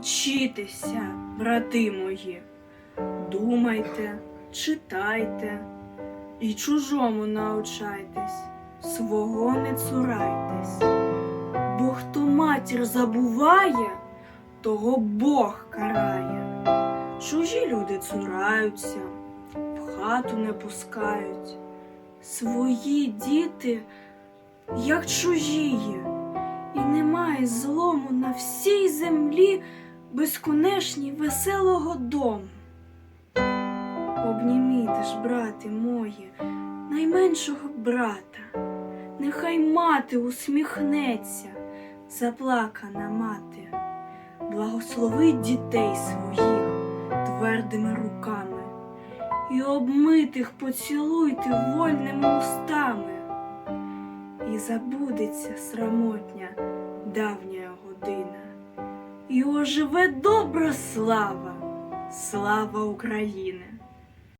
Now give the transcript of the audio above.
Учітеся, брати мої, думайте, читайте і чужому научайтесь, свого не цурайтесь. Бо хто матір забуває, того Бог карає. Чужі люди цураються, в хату не пускають. Свої діти, як чужії, і немає злому на всій землі безконечній веселого дому. Обніміте ж, брати мої, найменшого брата, нехай мати усміхнеться, заплакана мати, благословить дітей своїх твердими руками. І обмитих поцілуйте вольними устами, і забудеться срамотня давня година, і оживе добра слава, слава України.